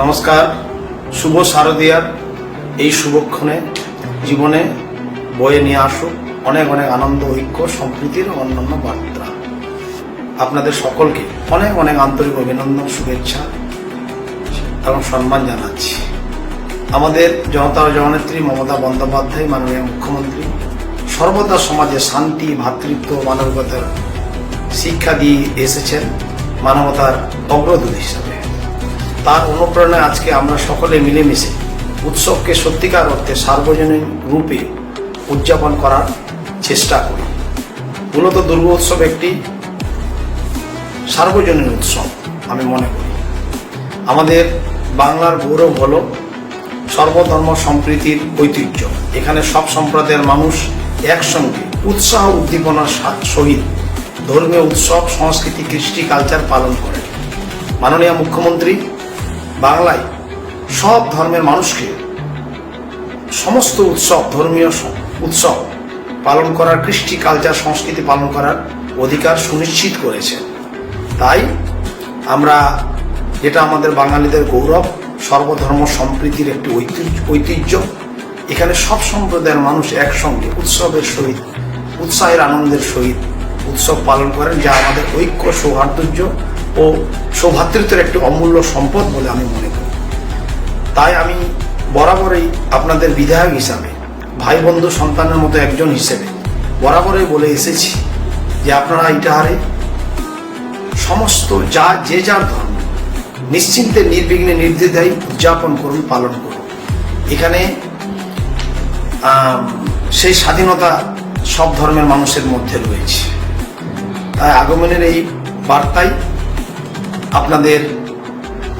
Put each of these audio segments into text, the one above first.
নমস্কার, শুভ শারদিয়ার এই শুভক্ষণে জীবনে বয়ে নিয়ে আসুক অনেক অনেক আনন্দ, ঐক্য, সম্প্রীতির অন্যান্য বার্তা। আপনাদের সকলকে অনেক অনেক আন্তরিক অভিনন্দন, শুভেচ্ছা এবং সম্মান জানাচ্ছি। আমাদের জনতা জননেত্রী মমতা বন্দ্যোপাধ্যায়, মাননীয় মুখ্যমন্ত্রী, সর্বদা সমাজে শান্তি ভ্রাতৃত্ব মানবিকতার শিক্ষা দিয়ে এসেছেন মানবতার অগ্রদূত হিসাবে। তার অনুপ্রেরণায় আজকে আমরা সকলে মিলেমিশে উৎসবকে সত্যিকার অর্থে সার্বজনীন রূপে উদযাপন করার চেষ্টা করি। মূলত দুর্গা উৎসব একটি সার্বজনীন উৎসব, আমি মনে করি। আমাদের বাংলার গৌরব হল সর্বধর্ম সম্প্রীতির ঐতিহ্য। এখানে সব সম্প্রদায়ের মানুষ একসঙ্গে উৎসাহ উদ্দীপনার সহিত ধর্মীয় উৎসব, সংস্কৃতি, কৃষ্টি কালচার পালন করে। মাননীয় মুখ্যমন্ত্রী বাংলায় সব ধর্মের মানুষকে সমস্ত উৎসব, ধর্মীয় উৎসব পালন করার, কৃষ্টি কালচার সংস্কৃতি পালন করার অধিকার সুনিশ্চিত করেছে। তাই আমরা যেটা আমাদের বাঙালিদের গৌরব, সর্বধর্ম সম্প্রীতির একটি ঐতিহ্য ঐতিহ্য, এখানে সব সম্প্রদায়ের মানুষ একসঙ্গে উৎসবের সহিত, উৎসাহের আনন্দের সহিত উৎসব পালন করেন, যা আমাদের ঐক্য, সৌহার্দ্য ও সৌভাতৃত্বের একটি অমূল্য সম্পদ বলে আমি মনে করি। তাই আমি বরাবরই আপনাদের বিধায়ক হিসাবে ভাই বন্ধু সন্তানের মতো একজন হিসেবে বরাবরই বলে এসেছি যে আপনারা এটা ইটাহারে সমস্ত যা যে যার ধর্ম নিশ্চিন্তে, নির্বিঘ্নে, নির্দ্বিধায় উদযাপন করুন, পালন করুন। এখানে সেই স্বাধীনতা সব ধর্মের মানুষের মধ্যে রয়েছে। তাই আগমনের এই বার্তায় আপনাদের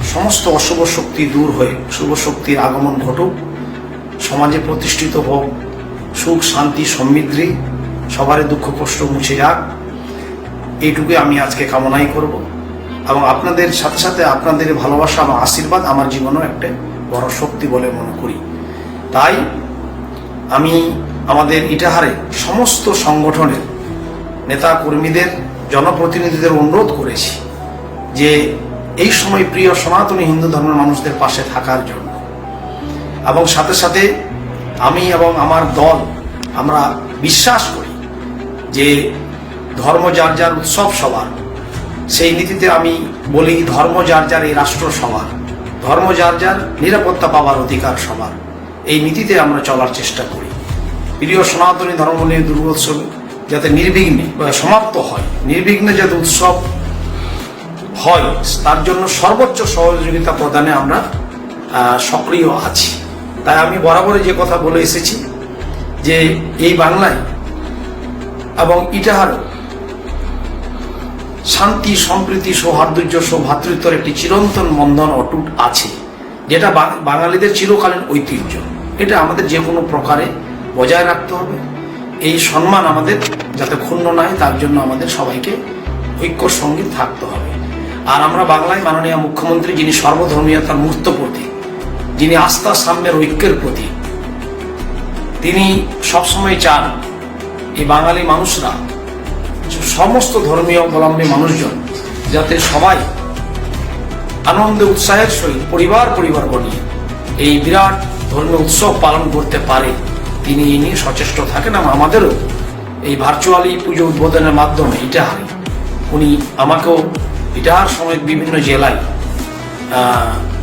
সমস্ত অশুভ শক্তি দূর হয়ে, শুভ শক্তির আগমন ঘটুক। সমাজে প্রতিষ্ঠিত হোক, সুখ, শান্তি, সমৃদ্ধি, সবারই দুঃখ, কষ্ট মুছে যাক। এইটুকুই আমি আজকে কামনাই করব। এবং আপনাদের সাথে সাথে আপনাদের ভালোবাসা এবং আশীর্বাদ, আমার জীবনেও একটা বড় শক্তি বলে মনে করি। তাই আমি আমাদের ইটাহারে সমস্ত সংগঠনের নেতা কর্মীদের, জনপ্রতিনিধিদের অনুরোধ করেছি। যে এই সময় প্রিয় সনাতনী হিন্দু ধর্মের মানুষদের পাশে থাকার জন্য। এবং সাথে সাথে আমি এবং আমার দল, আমরা বিশ্বাস করি যে ধর্ম যার যার উৎসব সবার। সেই নীতিতে আমি বলি ধর্ম যার যার এই রাষ্ট্র সবার। ধর্ম যার যার নিরাপত্তা পাওয়ার অধিকার সবার। এই নীতিতে আমরা চলার চেষ্টা করি। প্রিয় সনাতনী ধর্ম নিয়ে দুর্গোৎসব যাতে নির্বিঘ্নে সমাপ্ত হয়, নির্বিঘ্নে যাতে উৎসব হয়। তার জন্য সর্বোচ্চ সহযোগিতা প্রদানে আমরা সক্রিয় আছি। তাই আমি বরাবরই যে কথা বলে এসেছি, যে এই বাংলায় এবং ইটাহারও শান্তি, সম্প্রীতি, সৌহার্দ্য, সৌভাতৃত্বের একটি চিরন্তন বন্ধন অটুট আছে, যেটা বাঙালিদের চিরকালীন ঐতিহ্য। এটা আমাদের যে কোনো প্রকারে বজায় রাখতে হবে। এই সম্মান আমাদের যাতে ক্ষুণ্ণ নয় তার জন্য আমাদের সবাইকে ঐক্যর সঙ্গে থাকতে হবে। আর আমরা বাংলায় মাননীয় মুখ্যমন্ত্রী যিনি সর্বধর্মীয়তার মূর্ত প্রতীক, যিনি আস্থা সাম্যের ঐক্যের প্রতীক, তিনি সবসময় চান এই বাঙালি মানুষরা, সমস্ত ধর্মীয় অবলম্বী মানুষজন যাতে সবাই আনন্দে উৎসাহের সহিত পরিবার পরিবার বনিয়ে এই বিরাট ধর্মীয় উৎসব পালন করতে পারে। তিনি এই নিয়ে সচেষ্ট থাকেন এবং আমাদেরও এই ভার্চুয়ালি পুজো উদ্বোধনের মাধ্যমে ইটাহারে উনি আমাকেও ইটাহার সময় বিভিন্ন জেলায়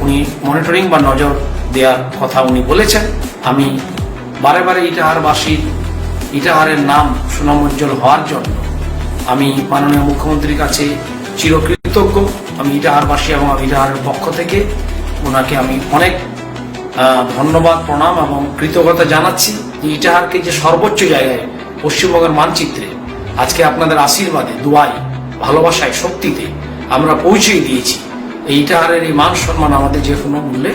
উনি মনিটরিং বা নজর দেওয়ার কথা উনি বলেছেন। আমি বারে বারে ইটাহারবাসীর ইটাহারের নাম সুনামোজ্জ্বল হওয়ার জন্য আমি মাননীয় মুখ্যমন্ত্রীর কাছে চিরকৃতজ্ঞ। আমি ইটাহারবাসী এবং ইটাহারের পক্ষ থেকে ওনাকে আমি অনেক ধন্যবাদ, প্রণাম এবং কৃতজ্ঞতা জানাচ্ছি। ইটাহারকে যে সর্বোচ্চ জায়গায়, পশ্চিমবঙ্গের মানচিত্রে আজকে আপনাদের আশীর্বাদে দুয়াই ভালোবাসায়, শক্তিতে আমরা পৌঁছে দিয়েছি। এই ইটাহারের এই মান সম্মান আমাদের যে কোনো মূল্যে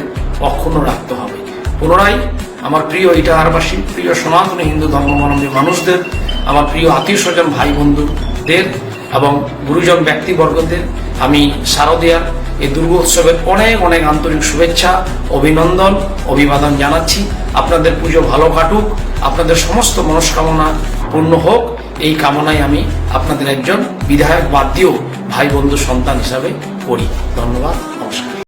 অক্ষুণ্ণ রাখতে হবে। পুনরায় আমার প্রিয় ইটাহারবাসী, প্রিয় সনাতনী হিন্দু ধর্মাবলম্বী মানুষদের, আমার প্রিয় আত্মীয় স্বজন ভাই বন্ধুদের এবং গুরুজন ব্যক্তিবর্গদের, আমি শারদিয়ার এই দুর্গোৎসবের অনেক অনেক আন্তরিক শুভেচ্ছা, অভিনন্দন, অভিবাদন জানাচ্ছি। আপনাদের পুজো ভালো কাটুক, আপনাদের সমস্ত মনস্কামনা পূর্ণ হোক। এই কামনায় আমি আপনাদের একজন বিধায়ক বাদ দিয়েও ভাই বন্ধু সন্তান হিসাবে করি। ধন্যবাদ।